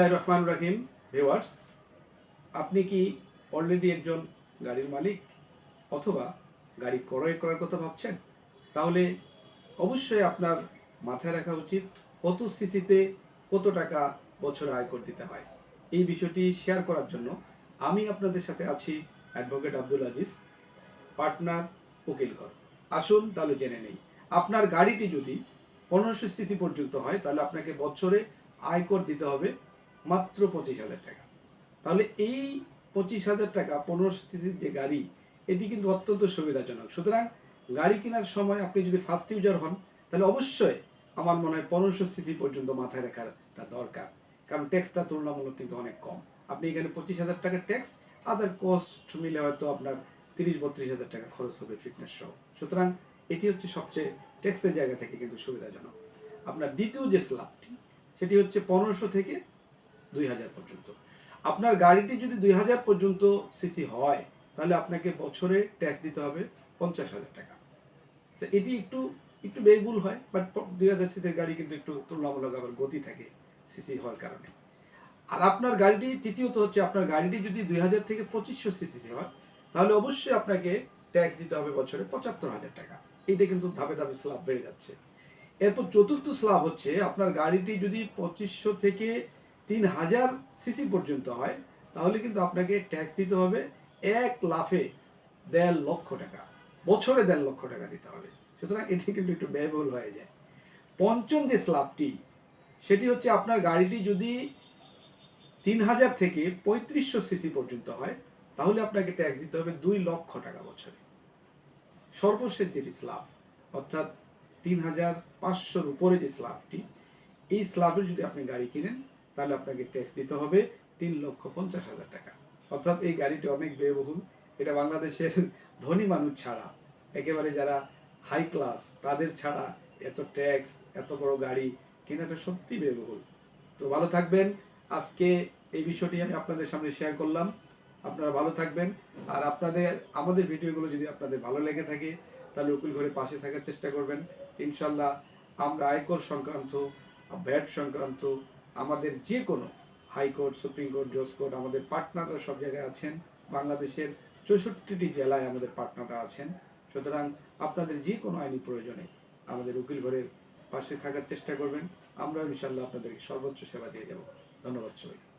বিসমিল্লাহ রহমান রাহিম ভিওয়ার্স আপনি কি অলরেডি একজন গাড়ির মালিক অথবা গাড়ি ক্রয় করার কথা ভাবছেন? তাহলে অবশ্যই আপনার মাথায় রাখা উচিত কত সিসিতে কত টাকা বছরে আয়কর দিতে হয়। এই বিষয়টি শেয়ার করার জন্য আমি আপনাদের সাথে আছি অ্যাডভোকেট আব্দুল আজিজ পার্টনার উকিল ঘর। আসুন তাহলে জেনে নেই। আপনার গাড়িটি যদি পনেরোশো সিসি পর্যন্ত হয়, তাহলে আপনাকে বছরে আয়কর দিতে হবে মাত্র পঁচিশ হাজার টাকা। তাহলে এই পঁচিশ হাজার টাকা পনেরোশো সিসির যে গাড়ি, এটি কিন্তু অত্যন্ত সুবিধাজনক। সুতরাং গাড়ি কেনার সময় আপনি যদি ফার্স্ট ইউজার হন, তাহলে অবশ্যই আমার মনে হয় পনেরোশো সিসি পর্যন্ত মাথায় রাখাটা দরকার। কারণ ট্যাক্সটা তুলনামূলক কিন্তু অনেক কম। আপনি এখানে পঁচিশ হাজার টাকার ট্যাক্স আদার কস্ট মিলে হয়তো আপনার তিরিশ, বত্রিশ হাজার টাকা খরচ হবে ফিটনেস সহ। সুতরাং এটি হচ্ছে সবচেয়ে ট্যাক্সের জায়গা থেকে কিন্তু সুবিধাজনক। আপনার দ্বিতীয় যে স্ল্যাবটি সেটি হচ্ছে পনেরোশো থেকে দুই হাজার পর্যন্ত। আপনার গাড়িটি যদি দুই হাজার পর্যন্ত সিসি হয়, তাহলে আপনাকে বছরে ট্যাক্স দিতে হবে পঞ্চাশ হাজার টাকা। তো এটি একটু একটু ব্যয়বহুল হয় বাট দুই হাজার সিসির গাড়ি কিন্তু একটু তুলনামূলক আবার গতি থাকে সিসি হওয়ার কারণে। আর আপনার গাড়িটি তৃতীয়ত হচ্ছে, আপনার গাড়িটি যদি দুই হাজার থেকে পঁচিশশো সিসি হয়, তাহলে অবশ্যই আপনাকে ট্যাক্স দিতে হবে বছরে পঁচাত্তর হাজার টাকা। এইটা কিন্তু ধাপে ধাপে স্ল্যাব বেড়ে যাচ্ছে। এরপর চতুর্থ স্ল্যাব হচ্ছে, আপনার গাড়িটি যদি পঁচিশশো থেকে তিন হাজার সিসি পর্যন্ত হয়, তাহলে কিন্তু আপনাকে ট্যাক্স দিতে হবে এক লাফে দেড় লক্ষ টাকা, বছরে দেড় লক্ষ টাকা দিতে হবে। সুতরাং এটি কিন্তু একটু ব্যয়বহুল হয়ে যায়। পঞ্চম যে স্ল্যাবটি সেটি হচ্ছে আপনার গাড়িটি যদি তিন হাজার থেকে পঁয়ত্রিশশো সিসি পর্যন্ত হয়, তাহলে আপনাকে ট্যাক্স দিতে হবে দুই লক্ষ টাকা বছরে। সর্বশেষ যেটি স্ল্যাব অর্থাৎ তিন হাজার পাঁচশোর উপরে যে স্ল্যাবটি এই স্ল্যাবের যদি আপনি গাড়ি কিনেন তাহলে আপনাকে ট্যাক্স দিতে হবে তিন লক্ষ পঞ্চাশ হাজার টাকা। অর্থাৎ এই গাড়িটি অনেক ব্যয়বহুল। এটা বাংলাদেশের ধনী মানুষ ছাড়া, একেবারে যারা হাই ক্লাস তাদের ছাড়া এত ট্যাক্স এত বড় গাড়ি কেনাটা সত্যি ব্যয়বহুল। তো ভালো থাকবেন। আজকে এই বিষয়টি আমি আপনাদের সামনে শেয়ার করলাম। আপনারা ভালো থাকবেন। আর আপনাদের, আমাদের ভিডিওগুলো যদি আপনাদের ভালো লেগে থাকে, তাহলে উকিল ঘরে পাশে থাকার চেষ্টা করবেন। ইনশাল্লাহ আমরা আয়কর সংক্রান্ত, ভ্যাট সংক্রান্ত আমাদের যে কোনো হাইকোর্ট সুপ্রিম কোর্ট জজ কোর্ট আমাদের পার্টনাররা সব জায়গায় আছেন। বাংলাদেশের চৌষট্টিটি জেলায় আমাদের পার্টনাররা আছেন। সুতরাং আপনাদের যে কোনো আইনি প্রয়োজনে আমাদের উকিল ঘরের পাশে থাকার চেষ্টা করবেন। আমরা ইনশাল্লাহ আপনাদেরকে সর্বোচ্চ সেবা দিয়ে যাব ধন্যবাদ সবাই